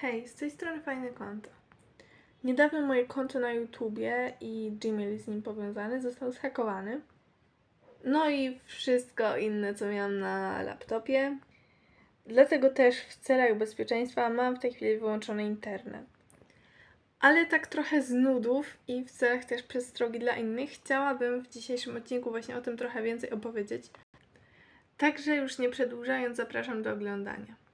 Hej, z tej strony fajne konto. Niedawno moje konto na YouTubie i Gmail z nim powiązany został zhakowany. No i wszystko inne, co miałam na laptopie. Dlatego też w celach bezpieczeństwa mam w tej chwili wyłączony internet. Ale tak trochę z nudów i w celach też przestrogi dla innych chciałabym w dzisiejszym odcinku właśnie o tym trochę więcej opowiedzieć. Także już nie przedłużając, zapraszam do oglądania.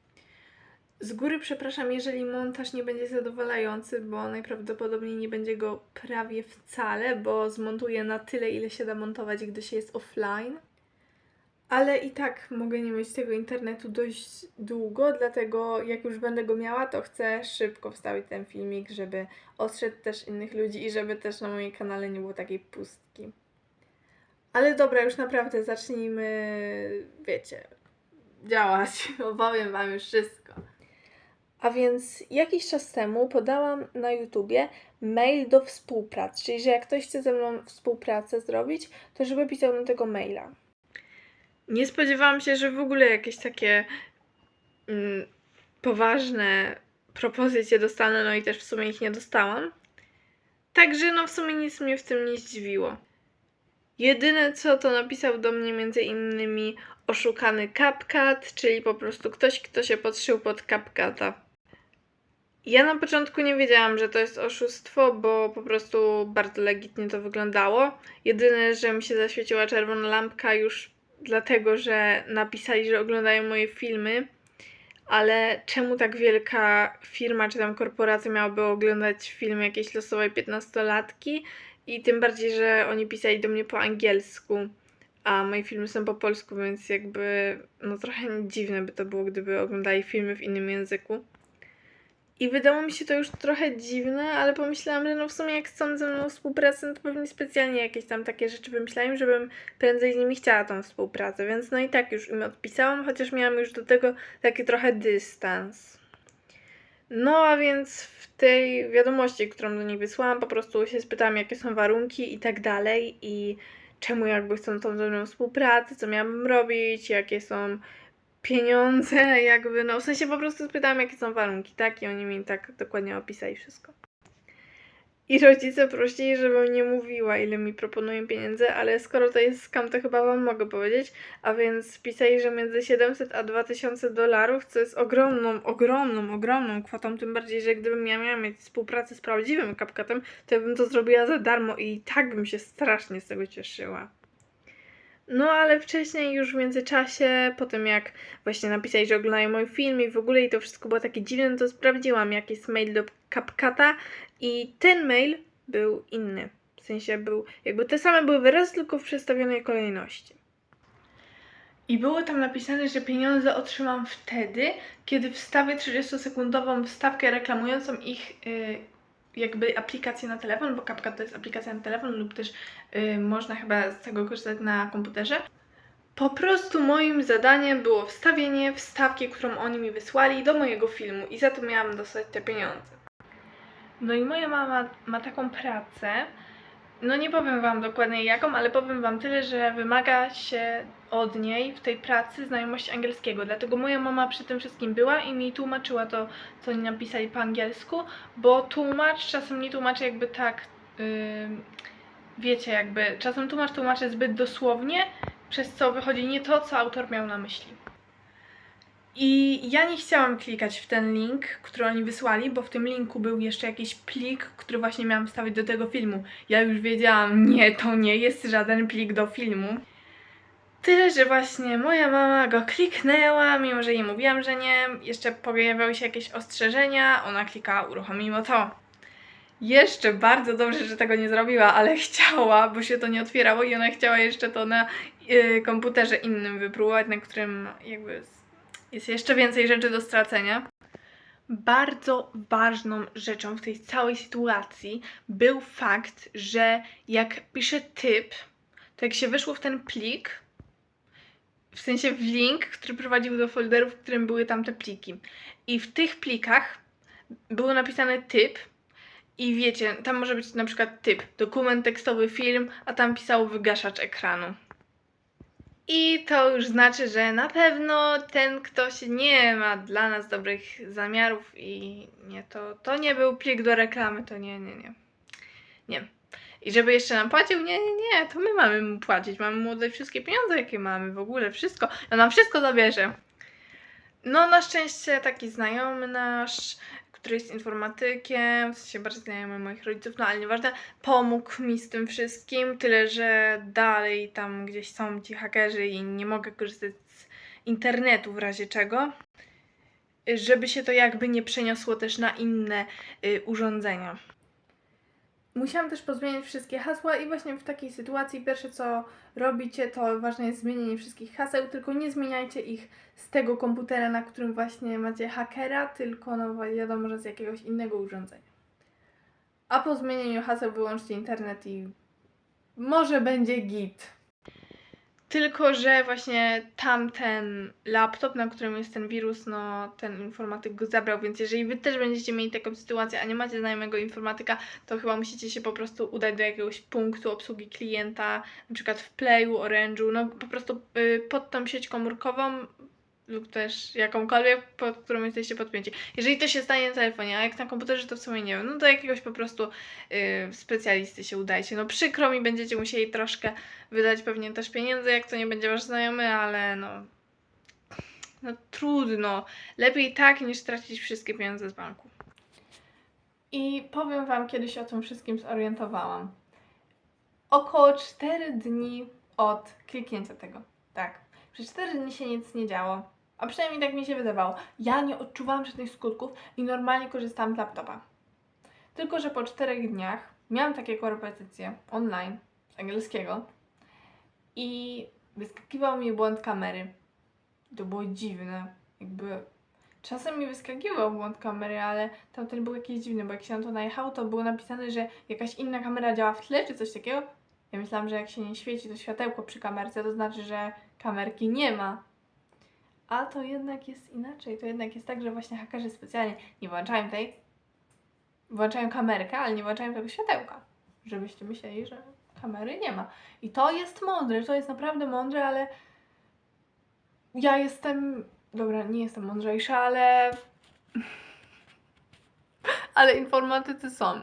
Z góry przepraszam, jeżeli montaż nie będzie zadowalający, bo najprawdopodobniej nie będzie go prawie wcale, bo zmontuję na tyle, ile się da montować, gdy się jest offline. Ale i tak mogę nie mieć tego internetu dość długo, dlatego jak już będę go miała, to chcę szybko wstawić ten filmik, żeby ostrzec też innych ludzi i żeby też na moim kanale nie było takiej pustki. Ale dobra, już naprawdę zacznijmy, wiecie, działać. Opowiem Wam już wszystko. A więc jakiś czas temu podałam na YouTubie mail do współpracy, czyli że jak ktoś chce ze mną współpracę zrobić, to żeby pisał na tego maila. Nie spodziewałam się, że w ogóle jakieś takie mm, poważne propozycje dostanę, no i też w sumie ich nie dostałam. Także no w sumie nic mnie w tym nie zdziwiło. Jedyne co to napisał do mnie między innymi oszukany CapCut, czyli po prostu ktoś, kto się podszył pod CapCuta. Ja na początku nie wiedziałam, że to jest oszustwo, bo po prostu bardzo legitnie to wyglądało. Jedyne, że mi się zaświeciła czerwona lampka już dlatego, że napisali, że oglądają moje filmy, ale czemu tak wielka firma czy tam korporacja miałaby oglądać film jakiejś losowej 15-latki? I tym bardziej, że oni pisali do mnie po angielsku, a moje filmy są po polsku, więc jakby no trochę dziwne by to było, gdyby oglądali filmy w innym języku. I wydało mi się to już trochę dziwne, ale pomyślałam, że no w sumie jak chcą ze mną współpracę, no to pewnie specjalnie jakieś tam takie rzeczy wymyślają, żebym prędzej z nimi chciała tą współpracę, więc no i tak już im odpisałam, chociaż miałam już do tego taki trochę dystans. No a więc w tej wiadomości, którą do nich wysłałam, po prostu się spytałam, jakie są warunki i tak dalej i czemu jakby chcą tą ze mną współpracę, co miałabym robić, jakie są pieniądze, jakby, no w sensie po prostu spytałam, jakie są warunki, tak? I oni mi tak dokładnie opisali wszystko. I rodzice prosili, żebym nie mówiła, ile mi proponują pieniędzy, ale skoro to jest skam, to chyba wam mogę powiedzieć. A więc pisali, że między 700 a 2000 dolarów, co jest ogromną, ogromną, ogromną kwotą, tym bardziej, że gdybym ja miała mieć współpracę z prawdziwym kapkatem, to ja bym to zrobiła za darmo i tak bym się strasznie z tego cieszyła. No, ale wcześniej już w międzyczasie, po tym jak właśnie napisali, że oglądają mój film i w ogóle i to wszystko było takie dziwne, no to sprawdziłam, jaki jest mail do CapCuta i ten mail był inny. W sensie był, jakby te same były wyrazy, tylko w przestawionej kolejności. I było tam napisane, że pieniądze otrzymam wtedy, kiedy wstawię 30-sekundową wstawkę reklamującą ich y, jakby aplikację na telefon, bo CapCut to jest aplikacja na telefon lub też y, można chyba z tego korzystać na komputerze. Po prostu moim zadaniem było wstawienie wstawki, którą oni mi wysłali do mojego filmu i za to miałam dostać te pieniądze. No i moja mama ma taką pracę, no nie powiem Wam dokładnie jaką, ale powiem Wam tyle, że wymaga się od niej w tej pracy znajomości angielskiego. Dlatego moja mama przy tym wszystkim była i mi tłumaczyła to, co oni napisali po angielsku, bo tłumacz czasem nie tłumaczy jakby tak, yy, wiecie, jakby czasem tłumacz tłumaczy zbyt dosłownie, przez co wychodzi nie to, co autor miał na myśli. I ja nie chciałam klikać w ten link, który oni wysłali, bo w tym linku był jeszcze jakiś plik, który właśnie miałam wstawić do tego filmu. Ja już wiedziałam, nie, to nie jest żaden plik do filmu. Tyle, że właśnie moja mama go kliknęła, mimo że jej mówiłam, że nie. Jeszcze pojawiały się jakieś ostrzeżenia, ona klikała, uruchomiło to. Jeszcze bardzo dobrze, że tego nie zrobiła, ale chciała, bo się to nie otwierało i ona chciała jeszcze to na y, komputerze innym wypróbować, na którym jakby jest jeszcze więcej rzeczy do stracenia. Bardzo ważną rzeczą w tej całej sytuacji był fakt, że jak pisze typ, to jak się weszło w ten plik, w sensie w link, który prowadził do folderu, w którym były tamte pliki. I w tych plikach było napisane typ, i wiecie, tam może być na przykład typ, dokument tekstowy, film, a tam pisało wygaszacz ekranu. I to już znaczy, że na pewno ten ktoś nie ma dla nas dobrych zamiarów i nie, to, to nie był plik do reklamy, to nie, nie, nie. Nie. I żeby jeszcze nam płacił, nie, nie, nie, to my mamy mu płacić, mamy mu oddać wszystkie pieniądze, jakie mamy, w ogóle wszystko. On nam wszystko zabierze. No, na szczęście taki znajomy nasz, który jest informatykiem, w sensie bardzo znajomy moich rodziców, no ale nieważne, pomógł mi z tym wszystkim, tyle że dalej tam gdzieś są ci hakerzy i nie mogę korzystać z internetu w razie czego, żeby się to jakby nie przeniosło też na inne y, urządzenia. Musiałam też pozmieniać wszystkie hasła i właśnie w takiej sytuacji pierwsze co robicie to ważne jest zmienienie wszystkich haseł, tylko nie zmieniajcie ich z tego komputera, na którym właśnie macie hakera, tylko no wiadomo, że z jakiegoś innego urządzenia. A po zmienieniu haseł wyłączcie internet i może będzie git. Tylko, że właśnie tamten laptop, na którym jest ten wirus, no ten informatyk go zabrał, więc jeżeli wy też będziecie mieli taką sytuację, a nie macie znajomego informatyka, to chyba musicie się po prostu udać do jakiegoś punktu obsługi klienta, na przykład w Playu, Orange'u, no po prostu y, pod tą sieć komórkową lub też jakąkolwiek, pod którą jesteście podpięci. Jeżeli to się stanie na telefonie, a jak na komputerze, to w sumie nie wiem, no do jakiegoś po prostu y, specjalisty się udajcie. No przykro mi, będziecie musieli troszkę wydać pewnie też pieniędzy, jak to nie będzie wasz znajomy, ale no... No trudno. Lepiej tak, niż stracić wszystkie pieniądze z banku. I powiem wam, kiedy się o tym wszystkim zorientowałam. Około 4 dni od kliknięcia tego. Tak. Przez 4 dni się nic nie działo. A przynajmniej tak mi się wydawało. Ja nie odczuwałam żadnych skutków i normalnie korzystałam z laptopa. Tylko, że po 4 dniach miałam takie korepetycje online z angielskiego i wyskakiwał mi błąd kamery. To było dziwne. Jakby czasem mi wyskakiwał błąd kamery, ale tamten był jakiś dziwny, bo jak się na to najechało, to było napisane, że jakaś inna kamera działa w tle czy coś takiego. Ja myślałam, że jak się nie świeci to światełko przy kamerce, to znaczy, że kamerki nie ma. A to jednak jest inaczej. To jednak jest tak, że właśnie hakerzy specjalnie nie włączają tej. Włączają kamerkę, ale nie włączają tego światełka. Żebyście myśleli, że kamery nie ma. I to jest mądre, to jest naprawdę mądre, ale ja jestem. Dobra, nie jestem mądrzejsza, ale. ale informatycy są.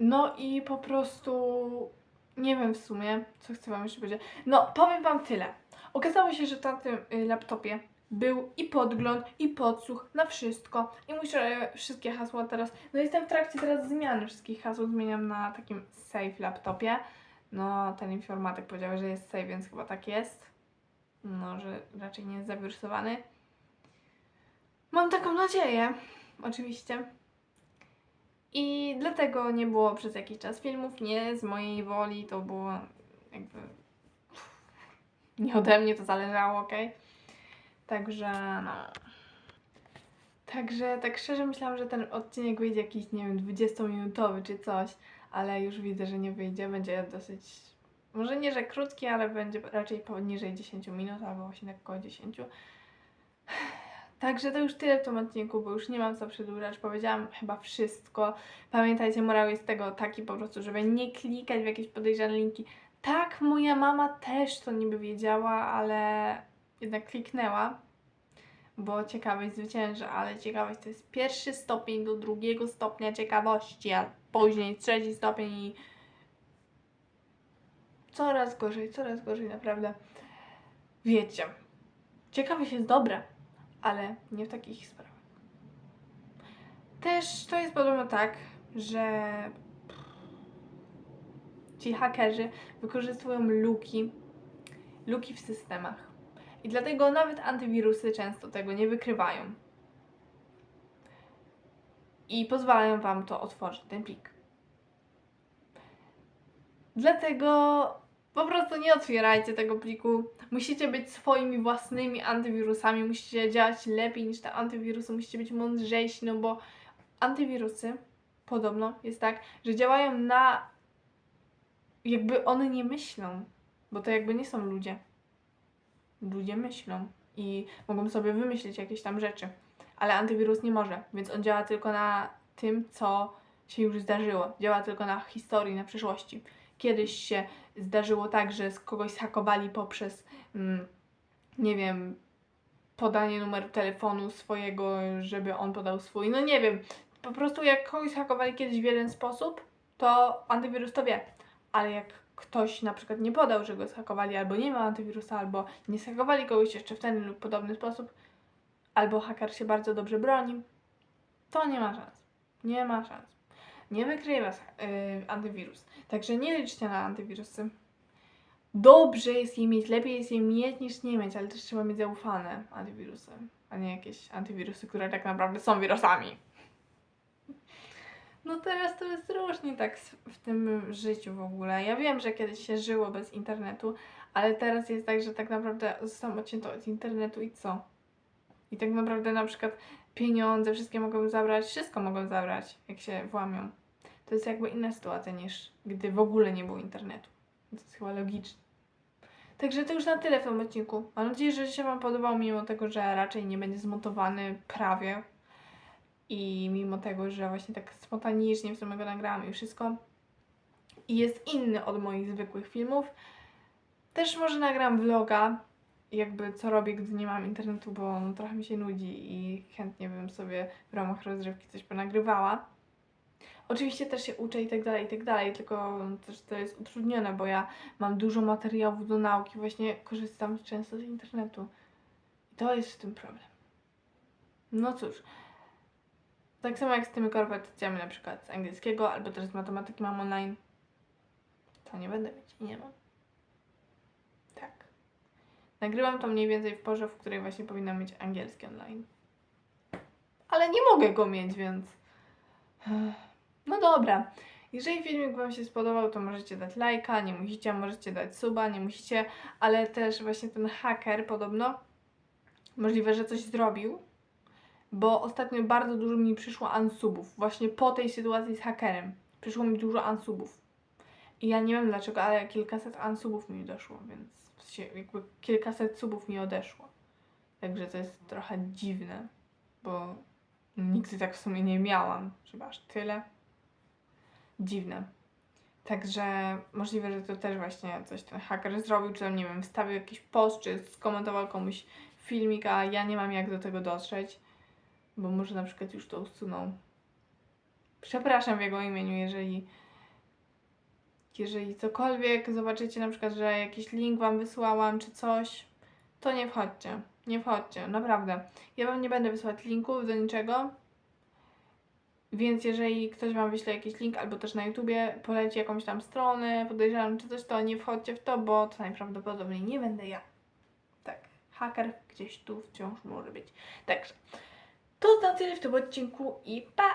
No i po prostu nie wiem w sumie, co chcę Wam jeszcze powiedzieć. No, powiem Wam tyle. Okazało się, że na tym y, laptopie był i podgląd, i podsłuch na wszystko. I muszę wszystkie hasła teraz. No, jestem w trakcie teraz zmiany wszystkich haseł. Zmieniam na takim safe laptopie. No, ten informatyk powiedział, że jest safe, więc chyba tak jest. No, że raczej nie jest zawirusowany. Mam taką nadzieję, oczywiście. I dlatego nie było przez jakiś czas filmów, nie z mojej woli, to było jakby nie ode mnie to zależało, ok? Także no. Także tak szczerze myślałam, że ten odcinek wyjdzie jakiś, nie wiem, 20-minutowy czy coś, ale już widzę, że nie wyjdzie. Będzie dosyć, może nie, że krótki, ale będzie raczej poniżej 10 minut albo właśnie tak około 10. Także to już tyle w tym odcinku, bo już nie mam co przedłużać. Powiedziałam chyba wszystko. Pamiętajcie, morał jest tego taki po prostu, żeby nie klikać w jakieś podejrzane linki. Tak, moja mama też to niby wiedziała, ale jednak kliknęła, bo ciekawość zwycięża, ale ciekawość to jest pierwszy stopień do drugiego stopnia ciekawości, a później trzeci stopień i coraz gorzej, coraz gorzej, naprawdę. Wiecie, ciekawość jest dobra, ale nie w takich sprawach. Też to jest podobno tak, że ci hakerzy wykorzystują luki, luki w systemach. I dlatego nawet antywirusy często tego nie wykrywają. I pozwalają Wam to otworzyć, ten plik. Dlatego po prostu nie otwierajcie tego pliku. Musicie być swoimi własnymi antywirusami, musicie działać lepiej niż te antywirusy, musicie być mądrzejsi, no bo antywirusy podobno jest tak, że działają na jakby one nie myślą, bo to jakby nie są ludzie. Ludzie myślą i mogą sobie wymyślić jakieś tam rzeczy, ale antywirus nie może, więc on działa tylko na tym, co się już zdarzyło. Działa tylko na historii, na przyszłości. Kiedyś się zdarzyło tak, że kogoś zhakowali poprzez, mm, nie wiem, podanie numeru telefonu swojego, żeby on podał swój. No nie wiem, po prostu jak kogoś zhakowali kiedyś w jeden sposób, to antywirus to wie. Ale jak ktoś na przykład nie podał, że go zhakowali, albo nie ma antywirusa, albo nie zhakowali kogoś jeszcze w ten lub podobny sposób, albo haker się bardzo dobrze broni, to nie ma szans. Nie ma szans. Nie wykryje was yy, antywirus. Także nie liczcie na antywirusy. Dobrze jest je mieć, lepiej jest je mieć niż nie mieć, ale też trzeba mieć zaufane antywirusy, a nie jakieś antywirusy, które tak naprawdę są wirusami. No teraz to jest różnie tak w tym życiu w ogóle. Ja wiem, że kiedyś się żyło bez internetu, ale teraz jest tak, że tak naprawdę zostałam odcięta od internetu i co? I tak naprawdę na przykład pieniądze, wszystkie mogą zabrać, wszystko mogą zabrać, jak się włamią. To jest jakby inna sytuacja niż gdy w ogóle nie było internetu. To jest chyba logiczne. Także to już na tyle w tym odcinku. Mam nadzieję, że się Wam podobał, mimo tego, że raczej nie będzie zmontowany prawie. I mimo tego, że właśnie tak spontanicznie w sumie go nagrałam i wszystko. I jest inny od moich zwykłych filmów. Też może nagram vloga, jakby co robię, gdy nie mam internetu, bo no, trochę mi się nudzi i chętnie bym sobie w ramach rozrywki coś ponagrywała. Oczywiście też się uczę i tak dalej, i tak dalej, tylko też to jest utrudnione, bo ja mam dużo materiałów do nauki, właśnie korzystam często z internetu. I to jest w tym problem. No cóż. Tak samo jak z tymi korepetycjami na przykład z angielskiego, albo też z matematyki mam online. To nie będę mieć i nie mam. Nagrywam to mniej więcej w porze, w której właśnie powinnam mieć angielski online. Ale nie mogę go mieć, więc... No dobra. Jeżeli filmik Wam się spodobał, to możecie dać lajka, nie musicie, możecie dać suba, nie musicie, ale też właśnie ten haker podobno możliwe, że coś zrobił, bo ostatnio bardzo dużo mi przyszło unsubów. Właśnie po tej sytuacji z hakerem przyszło mi dużo unsubów. I ja nie wiem dlaczego, ale kilkaset unsubów mi doszło, więc jakby kilkaset subów mi odeszło. Także to jest trochę dziwne, bo nigdy tak w sumie nie miałam, żeby aż tyle. Dziwne. Także możliwe, że to też właśnie coś ten haker zrobił, czy tam, nie wiem, wstawił jakiś post, czy skomentował komuś filmik, a ja nie mam jak do tego dotrzeć, bo może na przykład już to usunął. Przepraszam w jego imieniu, jeżeli jeżeli cokolwiek zobaczycie na przykład, że jakiś link wam wysłałam czy coś, to nie wchodźcie. Nie wchodźcie, naprawdę. Ja wam nie będę wysyłać linków do niczego. Więc jeżeli ktoś wam wyśle jakiś link albo też na YouTubie poleci jakąś tam stronę, podejrzewam czy coś, to nie wchodźcie w to, bo to najprawdopodobniej nie będę ja. Tak, haker gdzieś tu wciąż może być. Także to na tyle w tym odcinku i pa!